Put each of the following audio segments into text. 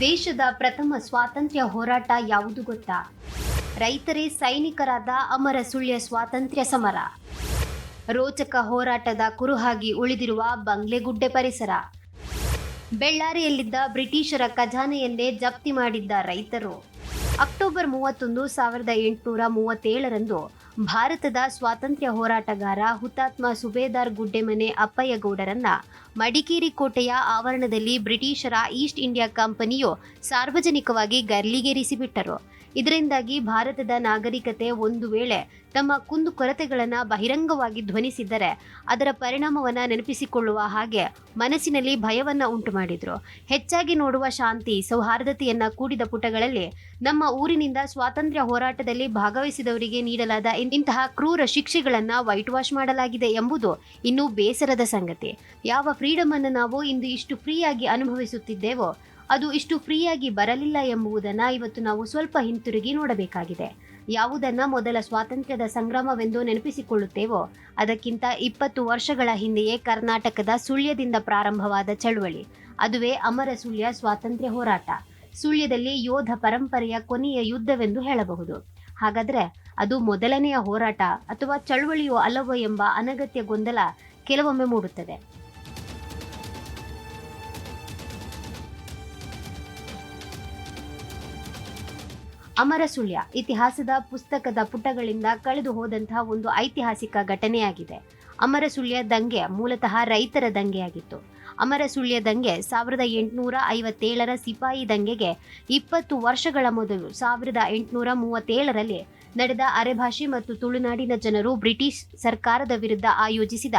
ದೇಶದ ಪ್ರಥಮ ಸ್ವಾತಂತ್ರ್ಯ ಹೋರಾಟ ಯಾವುದು ಗೊತ್ತಾ? ರೈತರೇ ಸೈನಿಕರಾದ ಅಮರ ಸುಳ್ಯ ಸ್ವಾತಂತ್ರ್ಯ ಸಮರ. ರೋಚಕ ಹೋರಾಟದ ಕುರುಹಾಗಿ ಉಳಿದಿರುವ ಬಂಗ್ಲೆಗುಡ್ಡೆ ಪರಿಸರ. ಬೆಳ್ಳಾರಿಯಲ್ಲಿದ್ದ ಬ್ರಿಟಿಷರ ಖಜಾನೆಯನ್ನೇ ಜಪ್ತಿ ಮಾಡಿದ್ದ ರೈತರು. ಅಕ್ಟೋಬರ್ ಮೂವತ್ತೊಂದು, ಸಾವಿರದ ಎಂಟುನೂರ ಮೂವತ್ತೇಳರಂದು ಭಾರತದ ಸ್ವಾತಂತ್ರ್ಯ ಹೋರಾಟಗಾರ ಹುತಾತ್ಮ ಸುಬೇದಾರ್ ಗುಡ್ಡೆಮನೆ ಅಪ್ಪಯ್ಯಗೌಡರನ್ನ ಮಡಿಕೇರಿ ಕೋಟೆಯ ಆವರಣದಲ್ಲಿ ಬ್ರಿಟಿಷರ ಈಸ್ಟ್ ಇಂಡಿಯಾ ಕಂಪನಿಯು ಸಾರ್ವಜನಿಕವಾಗಿ ಗರ್ಲಿಗೇರಿಸಿಬಿಟ್ಟರು ಇದರಿಂದಾಗಿ ಭಾರತದ ನಾಗರಿಕತೆ ಒಂದು ವೇಳೆ ತಮ್ಮ ಕುಂದುಕೊರತೆಗಳನ್ನು ಬಹಿರಂಗವಾಗಿ ಧ್ವನಿಸಿದ್ದರೆ ಅದರ ಪರಿಣಾಮವನ್ನು ನೆನಪಿಸಿಕೊಳ್ಳುವ ಹಾಗೆ ಮನಸ್ಸಿನಲ್ಲಿ ಭಯವನ್ನು ಉಂಟು ಮಾಡಿದರು. ಹೆಚ್ಚಾಗಿ ನೋಡುವ ಶಾಂತಿ, ಸೌಹಾರ್ದತೆಯನ್ನು ಕೂಡಿದ ಪುಟಗಳಲ್ಲಿ ನಮ್ಮ ಊರಿನಿಂದ ಸ್ವಾತಂತ್ರ್ಯ ಹೋರಾಟದಲ್ಲಿ ಭಾಗವಹಿಸಿದವರಿಗೆ ನೀಡಲಾದ ಇಂತಹ ಕ್ರೂರ ಶಿಕ್ಷೆಗಳನ್ನು ವೈಟ್ ವಾಶ್ ಮಾಡಲಾಗಿದೆ ಎಂಬುದು ಇನ್ನೂ ಬೇಸರದ ಸಂಗತಿ. ಯಾವ ಫ್ರೀಡಮ್ ಅನ್ನು ನಾವು ಇಂದು ಇಷ್ಟು ಫ್ರೀಯಾಗಿ ಅನುಭವಿಸುತ್ತಿದ್ದೇವೋ ಅದು ಇಷ್ಟು ಫ್ರೀಯಾಗಿ ಬರಲಿಲ್ಲ ಎಂಬುದನ್ನು ಇವತ್ತು ನಾವು ಸ್ವಲ್ಪ ಹಿಂತಿರುಗಿ ನೋಡಬೇಕಾಗಿದೆ. ಯಾವುದನ್ನ ಮೊದಲ ಸ್ವಾತಂತ್ರ್ಯದ ಸಂಗ್ರಾಮವೆಂದು ನೆನಪಿಸಿಕೊಳ್ಳುತ್ತೇವೋ, ಅದಕ್ಕಿಂತ ಇಪ್ಪತ್ತು ವರ್ಷಗಳ ಹಿಂದೆಯೇ ಕರ್ನಾಟಕದ ಸುಳ್ಯದಿಂದ ಪ್ರಾರಂಭವಾದ ಚಳುವಳಿ. ಅದುವೇ ಅಮರ ಸುಳ್ಯ ಸ್ವಾತಂತ್ರ್ಯ ಹೋರಾಟ. ಸುಳ್ಯದಲ್ಲಿ ಯೋಧ ಪರಂಪರೆಯ ಕೊನೆಯ ಯುದ್ಧವೆಂದು ಹೇಳಬಹುದು. ಹಾಗಾದ್ರೆ ಅದು ಮೊದಲನೆಯ ಹೋರಾಟ ಅಥವಾ ಚಳುವಳಿಯೋ ಅಲ್ಲವೋ ಎಂಬ ಅನಗತ್ಯ ಗೊಂದಲ ಕೆಲವೊಮ್ಮೆ ಮೂಡುತ್ತದೆ. ಅಮರ ಸುಳ್ಯ ಇತಿಹಾಸದ ಪುಸ್ತಕದ ಪುಟಗಳಿಂದ ಕಳೆದು ಹೋದಂತಹ ಒಂದು ಐತಿಹಾಸಿಕ ಘಟನೆಯಾಗಿದೆ. ಅಮರ ಸುಳ್ಯ ದಂಗೆ ಮೂಲತಃ ರೈತರ ದಂಗೆಯಾಗಿತ್ತು. ಅಮರ ಸುಳ್ಯ ದಂಗೆ ಸಾವಿರದ ಎಂಟುನೂರ ಐವತ್ತೇಳರ ಸಿಪಾಯಿ ದಂಗೆಗೆ ಇಪ್ಪತ್ತು ವರ್ಷಗಳ ಮೊದಲು ಸಾವಿರದ ಎಂಟುನೂರ ಮೂವತ್ತೇಳರಲ್ಲಿ ನಡೆದ ಅರೆಭಾಷೆ ಮತ್ತು ತುಳುನಾಡಿನ ಜನರು ಬ್ರಿಟಿಷ್ ಸರ್ಕಾರದ ವಿರುದ್ಧ ಆಯೋಜಿಸಿದ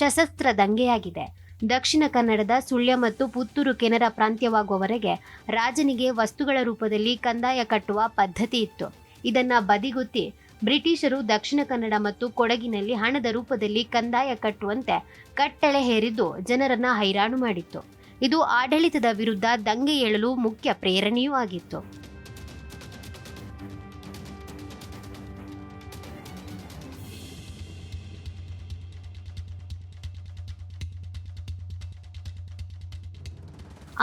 ಸಶಸ್ತ್ರ ದಂಗೆಯಾಗಿದೆ. ದಕ್ಷಿಣ ಕನ್ನಡದ ಸುಳ್ಯ ಮತ್ತು ಪುತ್ತೂರು ಕೆನರ ಪ್ರಾಂತ್ಯವಾಗುವವರೆಗೆ ರಾಜನಿಗೆ ವಸ್ತುಗಳ ರೂಪದಲ್ಲಿ ಕಂದಾಯ ಕಟ್ಟುವ ಪದ್ಧತಿ ಇತ್ತು. ಇದನ್ನ ಬದಿಗುತ್ತಿ ಬ್ರಿಟಿಷರು ದಕ್ಷಿಣ ಕನ್ನಡ ಮತ್ತು ಕೊಡಗಿನಲ್ಲಿ ಹಣದ ರೂಪದಲ್ಲಿ ಕಂದಾಯ ಕಟ್ಟುವಂತೆ ಕಟ್ಟಳೆ ಹೇರಿದ್ದು ಜನರನ್ನ ಹೈರಾಣು ಮಾಡಿತ್ತು. ಇದು ಆಡಳಿತದ ವಿರುದ್ಧ ದಂಗೆ ಏಳಲು ಮುಖ್ಯ ಪ್ರೇರಣೆಯೂ ಆಗಿತ್ತು.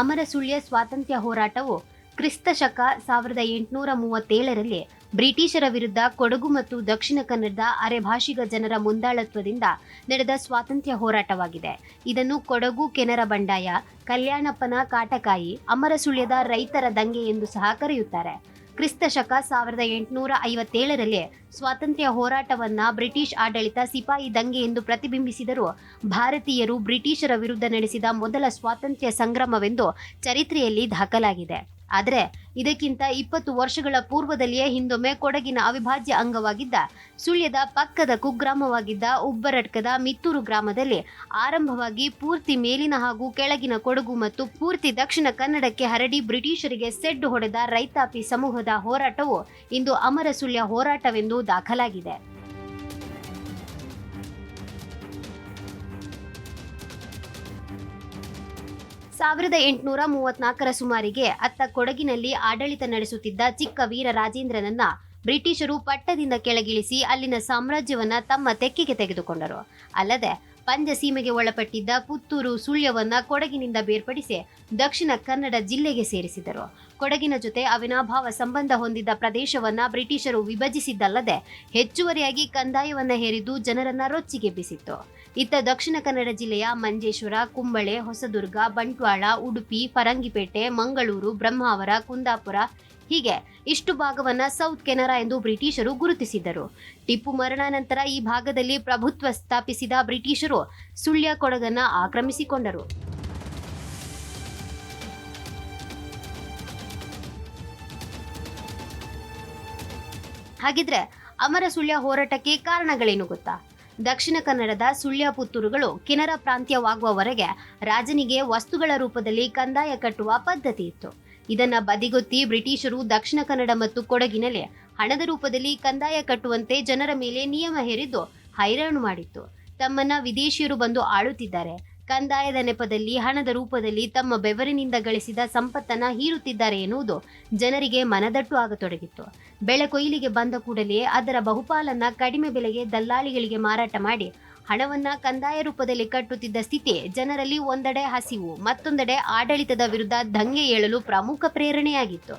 ಅಮರ ಸುಳ್ಯ ಸ್ವಾತಂತ್ರ್ಯ ಹೋರಾಟವು ಕ್ರಿಸ್ತ ಶಕ ಸಾವಿರದ ಎಂಟುನೂರ ಮೂವತ್ತೇಳರಲ್ಲಿ ಬ್ರಿಟಿಷರ ವಿರುದ್ಧ ಕೊಡಗು ಮತ್ತು ದಕ್ಷಿಣ ಕನ್ನಡದ ಅರೆಭಾಷಿಗ ಜನರ ಮುಂದಾಳತ್ವದಿಂದ ನಡೆದ ಸ್ವಾತಂತ್ರ್ಯ ಹೋರಾಟವಾಗಿದೆ. ಇದನ್ನು ಕೊಡಗು ಕೆನರ ಬಂಡಾಯ, ಕಲ್ಯಾಣಪ್ಪನ ಕಾಟಕಾಯಿ, ಅಮರ ಸುಳ್ಯದ ರೈತರ ದಂಗೆ ಎಂದು ಸಹ ಕರೆಯುತ್ತಾರೆ. ಕ್ರಿಸ್ತ ಶಕ ಸಾವಿರದ ಎಂಟುನೂರ ಐವತ್ತೇಳರಲ್ಲಿ ಸ್ವಾತಂತ್ರ್ಯ ಹೋರಾಟವನ್ನ ಬ್ರಿಟಿಷ್ ಆಡಳಿತ ಸಿಪಾಯಿ ದಂಗೆ ಎಂದು ಪ್ರತಿಬಿಂಬಿಸಿದರೂ. ಭಾರತೀಯರು ಬ್ರಿಟಿಷರ ವಿರುದ್ಧ ನಡೆಸಿದ ಮೊದಲ ಸ್ವಾತಂತ್ರ್ಯ ಸಂಗ್ರಾಮವೆಂದು ಚರಿತ್ರೆಯಲ್ಲಿ ದಾಖಲಾಗಿದೆ. ಆದರೆ ಇದಕ್ಕಿಂತ ಇಪ್ಪತ್ತು ವರ್ಷಗಳ ಪೂರ್ವದಲ್ಲಿಯೇ ಹಿಂದೊಮ್ಮೆ ಕೊಡಗಿನ ಅವಿಭಾಜ್ಯ ಅಂಗವಾಗಿದ್ದ ಸುಳ್ಯದ ಪಕ್ಕದ ಕುಗ್ರಾಮವಾಗಿದ್ದ ಉಬ್ಬರಟ್ಕದ ಮಿತ್ತೂರು ಗ್ರಾಮದಲ್ಲಿ ಆರಂಭವಾಗಿ ಪೂರ್ತಿ ಮೇಲಿನ ಹಾಗೂ ಕೆಳಗಿನ ಕೊಡಗು ಮತ್ತು ಪೂರ್ತಿ ದಕ್ಷಿಣ ಕನ್ನಡಕ್ಕೆ ಹರಡಿ ಬ್ರಿಟಿಷರಿಗೆ ಸೆಡ್ಡು ಹೊಡೆದ ರೈತಾಪಿ ಸಮೂಹದ ಹೋರಾಟವು ಇಂದು ಅಮರ ಸುಳ್ಯ ಹೋರಾಟವೆಂದು ದಾಖಲಾಗಿದೆ. ಸಾವಿರದ ಎಂಟುನೂರ ಮೂವತ್ನಾಲ್ಕರ ಸುಮಾರಿಗೆ ಅತ್ತ ಕೊಡಗಿನಲ್ಲಿ ಆಡಳಿತ ನಡೆಸುತ್ತಿದ್ದ ಚಿಕ್ಕ ವೀರ ರಾಜೇಂದ್ರನನ್ನ ಬ್ರಿಟಿಷರು ಪಟ್ಟದಿಂದ ಕೆಳಗಿಳಿಸಿ ಅಲ್ಲಿನ ಸಾಮ್ರಾಜ್ಯವನ್ನ ತಮ್ಮ ತೆಕ್ಕೆಗೆ ತೆಗೆದುಕೊಂಡರು. ಅಲ್ಲದೆ ಪಂಜಸೀಮೆಗೆ ಒಳಪಟ್ಟಿದ್ದ ಪುತ್ತೂರು ಸುಳ್ಯವನ್ನ ಕೊಡಗಿನಿಂದ ಬೇರ್ಪಡಿಸಿ ದಕ್ಷಿಣ ಕನ್ನಡ ಜಿಲ್ಲೆಗೆ ಸೇರಿಸಿದರು. ಕೊಡಗಿನ ಜೊತೆ ಅವಿನಾಭಾವ ಸಂಬಂಧ ಹೊಂದಿದ್ದ ಪ್ರದೇಶವನ್ನ ಬ್ರಿಟಿಷರು ವಿಭಜಿಸಿದ್ದಲ್ಲದೆ ಹೆಚ್ಚುವರಿಯಾಗಿ ಕಂದಾಯವನ್ನ ಹೇರಿದ್ದು ಜನರನ್ನ ರೊಚ್ಚಿಗೆಬ್ಬಿಸಿತ್ತು ಇತ್ತ ದಕ್ಷಿಣ ಕನ್ನಡ ಜಿಲ್ಲೆಯ ಮಂಜೇಶ್ವರ, ಕುಂಬಳೆ, ಹೊಸದುರ್ಗ, ಬಂಟ್ವಾಳ, ಉಡುಪಿ ಫರಂಗಿಪೇಟೆ ಮಂಗಳೂರು ಬ್ರಹ್ಮಾವರ ಕುಂದಾಪುರ ಹೀಗೆ ಇಷ್ಟು ಭಾಗವನ್ನ ಸೌತ್ ಕೆನರಾ ಎಂದು ಬ್ರಿಟಿಷರು ಗುರುತಿಸಿದ್ದರು. ಟಿಪ್ಪು ಮರಣಾನಂತರ ಈ ಭಾಗದಲ್ಲಿ ಪ್ರಭುತ್ವ ಸ್ಥಾಪಿಸಿದ ಬ್ರಿಟಿಷರು ಸುಳ್ಯ ಕೊಡಗನ್ನ ಆಕ್ರಮಿಸಿಕೊಂಡರು. ಹಾಗಿದ್ರೆ ಅಮರ ಸುಳ್ಯ ಹೋರಾಟಕ್ಕೆ ಕಾರಣಗಳೇನು ಗೊತ್ತಾ? ದಕ್ಷಿಣ ಕನ್ನಡದ ಸುಳ್ಯ ಪುತ್ತೂರುಗಳು ಕಿನರ ಪ್ರಾಂತ್ಯವಾಗುವವರೆಗೆ ರಾಜನಿಗೆ ವಸ್ತುಗಳ ರೂಪದಲ್ಲಿ ಕಂದಾಯ ಕಟ್ಟುವ ಪದ್ಧತಿ ಇತ್ತು. ಇದನ್ನ ಬದಿಗೊತ್ತಿ ಬ್ರಿಟಿಷರು ದಕ್ಷಿಣ ಕನ್ನಡ ಮತ್ತು ಕೊಡಗಿನಲ್ಲಿ ಹಣದ ರೂಪದಲ್ಲಿ ಕಂದಾಯ ಕಟ್ಟುವಂತೆ ಜನರ ಮೇಲೆ ನಿಯಮ ಹೇರಿದ್ದು ಹೈರಾಣು ಮಾಡಿತ್ತು. ತಮ್ಮನ್ನ ವಿದೇಶಿಯರು ಬಂದು ಆಳುತ್ತಿದ್ದಾರೆ. ಕಂದಾಯದ ನೆಪದಲ್ಲಿ, ಹಣದ ರೂಪದಲ್ಲಿ ತಮ್ಮ ಬೆವರಿನಿಂದ ಗಳಿಸಿದ ಸಂಪತ್ತನ್ನ ಹೀರುತ್ತಿದ್ದಾರೆ ಎನ್ನುವುದು ಜನರಿಗೆ ಮನದಟ್ಟು ಆಗತೊಡಗಿತ್ತು. ಬೆಳೆ ಕೊಯ್ಲಿಗೆ ಬಂದ ಕೂಡಲೇ ಅದರ ಬಹುಪಾಲನ್ನ ಕಡಿಮೆ ಬೆಲೆಗೆ ದಲ್ಲಾಳಿಗಳಿಗೆ ಮಾರಾಟ ಮಾಡಿ ಹಣವನ್ನ ಕಂದಾಯ ರೂಪದಲ್ಲಿ ಕಟ್ಟುತ್ತಿದ್ದ ಸ್ಥಿತಿ ಜನರಲ್ಲಿ ಒಂದೆಡೆ ಹಸಿವು, ಮತ್ತೊಂದೆಡೆ ಆಡಳಿತದ ವಿರುದ್ಧ ದಂಗೆ ಏಳಲು ಪ್ರಮುಖ ಪ್ರೇರಣೆಯಾಗಿತ್ತು.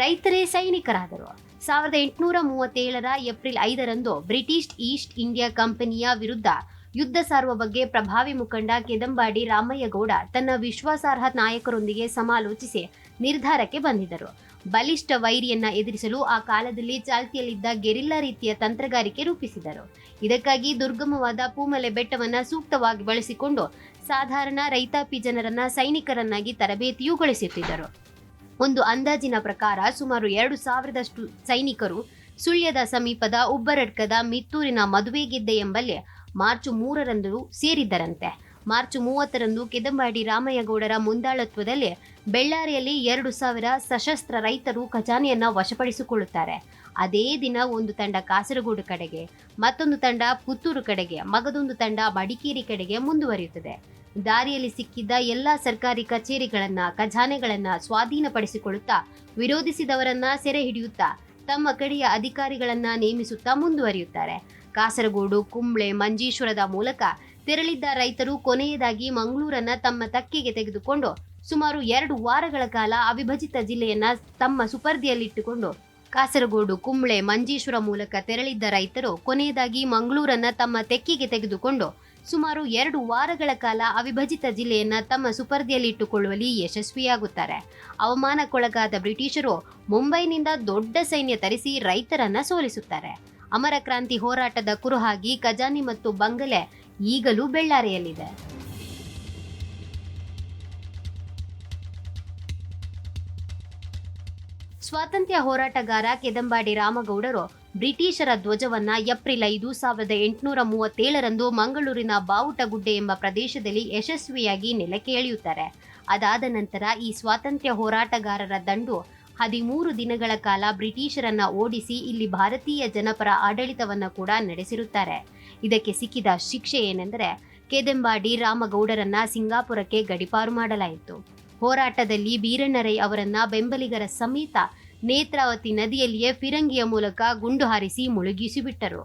ರೈತರೇ ಸೈನಿಕರಾದರು. ಸಾವಿರದ ಎಂಟುನೂರ ಮೂವತ್ತೇಳರ ಏಪ್ರಿಲ್ ಐದರಂದು ಬ್ರಿಟಿಷ್ ಈಸ್ಟ್ ಇಂಡಿಯಾ ಕಂಪನಿಯ ವಿರುದ್ಧ ಯುದ್ಧ ಸಾರುವ ಬಗ್ಗೆ ಪ್ರಭಾವಿ ಮುಖಂಡ ಕೆದಂಬಾಡಿ ರಾಮಯ್ಯಗೌಡ ತನ್ನ ವಿಶ್ವಾಸಾರ್ಹ ನಾಯಕರೊಂದಿಗೆ ಸಮಾಲೋಚಿಸಿ ನಿರ್ಧಾರಕ್ಕೆ ಬಂದಿದ್ದರು. ಬಲಿಷ್ಠ ವೈರಿಯನ್ನ ಎದುರಿಸಲು ಆ ಕಾಲದಲ್ಲಿ ಚಾಲ್ತಿಯಲ್ಲಿದ್ದ ಗೆರಿಲ್ಲಾ ರೀತಿಯ ತಂತ್ರಗಾರಿಕೆ ರೂಪಿಸಿದರು. ಇದಕ್ಕಾಗಿ ದುರ್ಗಮವಾದ ಪೂಮಲೆ ಬೆಟ್ಟವನ್ನು ಸೂಕ್ತವಾಗಿ ಬಳಸಿಕೊಂಡು ಸಾಧಾರಣ ರೈತಾಪಿ ಜನರನ್ನ ಸೈನಿಕರನ್ನಾಗಿ ತರಬೇತಿಯುಗೊಳಿಸುತ್ತಿದ್ದರು ಒಂದು ಅಂದಾಜಿನ ಪ್ರಕಾರ ಸುಮಾರು ಎರಡು ಸಾವಿರದಷ್ಟು ಸೈನಿಕರು ಸುಳ್ಯದ ಸಮೀಪದ ಉಬ್ಬರಡ್ಕದ ಮಿತ್ತೂರಿನ ಮದುವೆಗೆದ್ದೆ ಎಂಬಲ್ಲಿ ಮಾರ್ಚ್ ಮೂರರಂದು ಸೇರಿದ್ದರಂತೆ. ಮಾರ್ಚ್ ಮೂವತ್ತರಂದು ಕೆದಂಬಾಡಿ ರಾಮಯ್ಯಗೌಡರ ಮುಂದಾಳತ್ವದಲ್ಲಿ ಬೆಳ್ಳಾರಿಯಲ್ಲಿ ಎರಡು ಸಾವಿರ ಸಶಸ್ತ್ರ ರೈತರು ಖಜಾನೆಯನ್ನ ವಶಪಡಿಸಿಕೊಳ್ಳುತ್ತಾರೆ. ಅದೇ ದಿನ ಒಂದು ತಂಡ ಕಾಸರಗೋಡು ಕಡೆಗೆ, ಮತ್ತೊಂದು ತಂಡ ಪುತ್ತೂರು ಕಡೆಗೆ, ಮಗದೊಂದು ತಂಡ ಮಡಿಕೇರಿ ಕಡೆಗೆ ಮುಂದುವರಿಯುತ್ತದೆ. ದಾರಿಯಲ್ಲಿ ಸಿಕ್ಕಿದ್ದ ಎಲ್ಲ ಸರ್ಕಾರಿ ಕಚೇರಿಗಳನ್ನ, ಖಜಾನೆಗಳನ್ನ ಸ್ವಾಧೀನಪಡಿಸಿಕೊಳ್ಳುತ್ತಾ ವಿರೋಧಿಸಿದವರನ್ನ ಸೆರೆ ಹಿಡಿಯುತ್ತಾ ತಮ್ಮ ಕಡೆಯ ಅಧಿಕಾರಿಗಳನ್ನ ನೇಮಿಸುತ್ತಾ ಮುಂದುವರಿಯುತ್ತಾರೆ. ಕಾಸರಗೋಡು, ಕುಂಬ್ಳೆ, ಮಂಜೇಶ್ವರದ ಮೂಲಕ ತೆರಳಿದ್ದ ರೈತರು ಕೊನೆಯದಾಗಿ ಮಂಗಳೂರನ್ನ ತಮ್ಮ ತಕ್ಕೆಗೆ ತೆಗೆದುಕೊಂಡು ಸುಮಾರು ಎರಡು ವಾರಗಳ ಕಾಲ ಅವಿಭಜಿತ ಜಿಲ್ಲೆಯನ್ನ ತಮ್ಮ ಸುಪರ್ದಿಯಲ್ಲಿಟ್ಟುಕೊಂಡು ಕಾಸರಗೋಡು, ಕುಂಬ್ಳೆ, ಮಂಜೇಶ್ವರ ಮೂಲಕ ತೆರಳಿದ್ದ ರೈತರು ಕೊನೆಯದಾಗಿ ಮಂಗಳೂರನ್ನ ತಮ್ಮ ತೆಕ್ಕಿಗೆ ತೆಗೆದುಕೊಂಡು ಸುಮಾರು ಎರಡು ವಾರಗಳ ಕಾಲ ಅವಿಭಜಿತ ಜಿಲ್ಲೆಯನ್ನ ತಮ್ಮ ಸುಪರ್ದಿಯಲ್ಲಿಟ್ಟುಕೊಳ್ಳುವಲ್ಲಿ ಯಶಸ್ವಿಯಾಗುತ್ತಾರೆ. ಅವಮಾನಕ್ಕೊಳಗಾದ ಬ್ರಿಟಿಷರು ಮುಂಬೈನಿಂದ ದೊಡ್ಡ ಸೈನ್ಯ ತರಿಸಿ ರೈತರನ್ನ ಸೋಲಿಸುತ್ತಾರೆ. ಅಮರ ಕ್ರಾಂತಿ ಹೋರಾಟದ ಕುರುಹಾಗಿ ಖಜಾನಿ ಮತ್ತು ಬಂಗಲೆ ಈಗಲೂ ಬೆಳ್ಳಾರೆಯಲ್ಲಿದೆ. ಸ್ವಾತಂತ್ರ್ಯ ಹೋರಾಟಗಾರ ಕೆದಂಬಾಡಿ ರಾಮಗೌಡರು ಬ್ರಿಟಿಷರ ಧ್ವಜವನ್ನ ಏಪ್ರಿಲ್ ಐದು ಸಾವಿರದ ಎಂಟುನೂರ ಮೂವತ್ತೇಳರಂದು ಮಂಗಳೂರಿನ ಬಾವುಟಗುಡ್ಡೆ ಎಂಬ ಪ್ರದೇಶದಲ್ಲಿ ಯಶಸ್ವಿಯಾಗಿ ನೆಲಕ್ಕೆ ಎಳೆಯುತ್ತಾರೆ. ಅದಾದ ನಂತರ ಈ ಸ್ವಾತಂತ್ರ್ಯ ಹೋರಾಟಗಾರರ ದಂಡು ಹದಿಮೂರು ದಿನಗಳ ಕಾಲ ಬ್ರಿಟಿಷರನ್ನ ಓಡಿಸಿ ಇಲ್ಲಿ ಭಾರತೀಯ ಜನಪರ ಆಡಳಿತವನ್ನು ಕೂಡ ನಡೆಸಿರುತ್ತಾರೆ. ಇದಕ್ಕೆ ಸಿಕ್ಕಿದ ಶಿಕ್ಷೆ ಏನೆಂದರೆ ಕೆದೆಂಬಾಡಿ ರಾಮಗೌಡರನ್ನ ಸಿಂಗಾಪುರಕ್ಕೆ ಗಡಿಪಾರು ಮಾಡಲಾಯಿತು. ಹೋರಾಟದಲ್ಲಿ ಬೀರಣ್ಣರೈ ಅವರನ್ನ ಬೆಂಬಲಿಗರ ಸಮೇತ ನೇತ್ರಾವತಿ ನದಿಯಲ್ಲಿಯೇ ಫಿರಂಗಿಯ ಮೂಲಕ ಗುಂಡು ಹಾರಿಸಿ ಮುಳುಗಿಸಿಬಿಟ್ಟರು.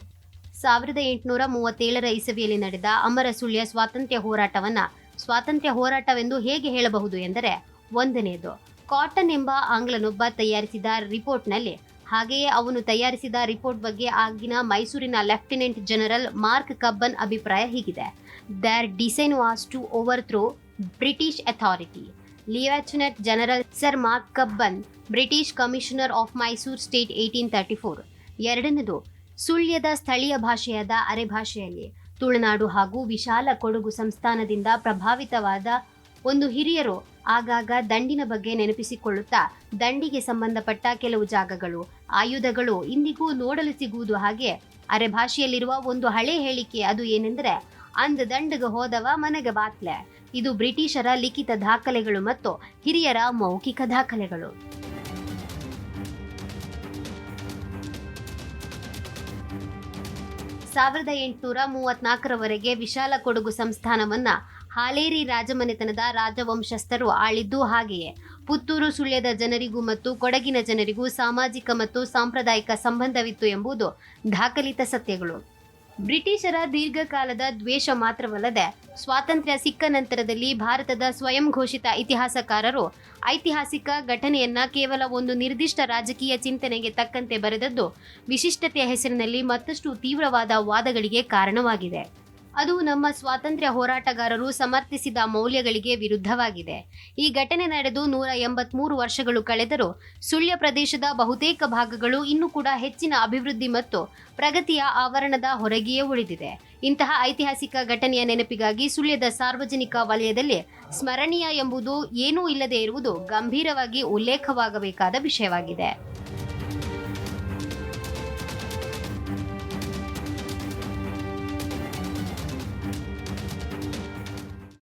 ಸಾವಿರದ ಎಂಟುನೂರ ಮೂವತ್ತೇಳರ ಇಸವಿಯಲ್ಲಿ ನಡೆದ ಅಮರ ಸುಳ್ಯ ಸ್ವಾತಂತ್ರ್ಯ ಹೋರಾಟವನ್ನ ಸ್ವಾತಂತ್ರ್ಯ ಹೋರಾಟವೆಂದು ಹೇಗೆ ಹೇಳಬಹುದು ಎಂದರೆ ಒಂದನೆಯದು ಕಾಟನ್ ಎಂಬ ಆಂಗ್ಲನೊಬ್ಬ ತಯಾರಿಸಿದ ರಿಪೋರ್ಟ್ನಲ್ಲಿ, ಹಾಗೆಯೇ ಅವನು ತಯಾರಿಸಿದ ರಿಪೋರ್ಟ್ ಬಗ್ಗೆ ಆಗಿನ ಮೈಸೂರಿನ ಲೆಫ್ಟಿನೆಂಟ್ ಜನರಲ್ ಮಾರ್ಕ್ ಕಬ್ಬನ್ ಅಭಿಪ್ರಾಯ ಹೀಗಿದೆ. Their design was to overthrow British authority. Lieutenant general sir Mark Cubbon, British commissioner of Mysore state eighteen thirty four. ಎರಡನೇದು, ಸುಳ್ಯದ ಸ್ಥಳೀಯ ಭಾಷೆಯಾದ ಅರೆಭಾಷೆಯಲ್ಲಿ ತುಳುನಾಡು ಹಾಗೂ ವಿಶಾಲ ಕೊಡಗು ಸಂಸ್ಥಾನದಿಂದ ಪ್ರಭಾವಿತವಾದ ಒಂದು ಹಿರಿಯರು ಆಗಾಗ ದಂಡಿನ ಬಗ್ಗೆ ನೆನಪಿಸಿಕೊಳ್ಳುತ್ತಾ ದಂಡಿಗೆ ಸಂಬಂಧಪಟ್ಟ ಕೆಲವು ಜಾಗಗಳು, ಆಯುಧಗಳು ಇಂದಿಗೂ ನೋಡಲು ಸಿಗುವುದು ಹಾಗೆ ಅರೆಭಾಷೆಯಲ್ಲಿರುವ ಒಂದು ಹಳೆ ಹೇಳಿಕೆ ಅದು ಏನೆಂದರೆ, ಅಂದ ದಂಡಗ ಹೋದವ ಮನೆಗೆ ಬಾತ್ಲೆ. ಇದು ಬ್ರಿಟಿಷರ ಲಿಖಿತ ದಾಖಲೆಗಳು ಮತ್ತು ಹಿರಿಯರ ಮೌಖಿಕ ದಾಖಲೆಗಳು. ಸಾವಿರದ ಎಂಟುನೂರ ಮೂವತ್ನಾಲ್ಕರವರೆಗೆ ವಿಶಾಲ ಕೊಡಗು ಸಂಸ್ಥಾನವನ್ನ ಹಾಲೇರಿ ರಾಜಮನೆತನದ ರಾಜವಂಶಸ್ಥರು ಆಳಿದ್ದು ಹಾಗೆಯೇ. ಪುತ್ತೂರು ಸುಳ್ಯದ ಜನರಿಗೂ ಮತ್ತು ಕೊಡಗಿನ ಜನರಿಗೂ ಸಾಮಾಜಿಕ ಮತ್ತು ಸಾಂಪ್ರದಾಯಿಕ ಸಂಬಂಧವಿತ್ತು ಎಂಬುದು ದಾಖಲಿತ ಸತ್ಯಗಳು. ಬ್ರಿಟಿಷರ ದೀರ್ಘಕಾಲದ ದ್ವೇಷ ಮಾತ್ರವಲ್ಲದೆ ಸ್ವಾತಂತ್ರ್ಯ ಸಿಕ್ಕ ನಂತರದಲ್ಲಿ ಭಾರತದ ಸ್ವಯಂ ಘೋಷಿತ ಇತಿಹಾಸಕಾರರು ಐತಿಹಾಸಿಕ ಘಟನೆಯನ್ನ ಕೇವಲ ಒಂದು ನಿರ್ದಿಷ್ಟ ರಾಜಕೀಯ ಚಿಂತನೆಗೆ ತಕ್ಕಂತೆ ಬರೆದದ್ದು ವಿಶಿಷ್ಟತೆಯ ಹೆಸರಿನಲ್ಲಿ ಮತ್ತಷ್ಟು ತೀವ್ರವಾದ ವಾದಗಳಿಗೆ ಕಾರಣವಾಗಿದೆ. ಅದು ನಮ್ಮ ಸ್ವಾತಂತ್ರ್ಯ ಹೋರಾಟಗಾರರು ಸಮರ್ಥಿಸಿದ ಮೌಲ್ಯಗಳಿಗೆ ವಿರುದ್ಧವಾಗಿದೆ. ಈ ಘಟನೆ ನಡೆದು ನೂರ ಎಂಬತ್ಮೂರು ವರ್ಷಗಳು ಕಳೆದರೂ ಸುಳ್ಯ ಪ್ರದೇಶದ ಬಹುತೇಕ ಭಾಗಗಳು ಇನ್ನೂ ಕೂಡ ಹೆಚ್ಚಿನ ಅಭಿವೃದ್ಧಿ ಮತ್ತು ಪ್ರಗತಿಯ ಆವರಣದ ಹೊರಗೆಯೇ ಉಳಿದಿದೆ. ಇಂತಹ ಐತಿಹಾಸಿಕ ಘಟನೆಯ ನೆನಪಿಗಾಗಿ ಸುಳ್ಯದ ಸಾರ್ವಜನಿಕ ವಲಯದಲ್ಲಿ ಸ್ಮರಣೀಯ ಎಂಬುದು ಏನೂ ಇಲ್ಲದೆ ಇರುವುದು ಗಂಭೀರವಾಗಿ ಉಲ್ಲೇಖವಾಗಬೇಕಾದ ವಿಷಯವಾಗಿದೆ.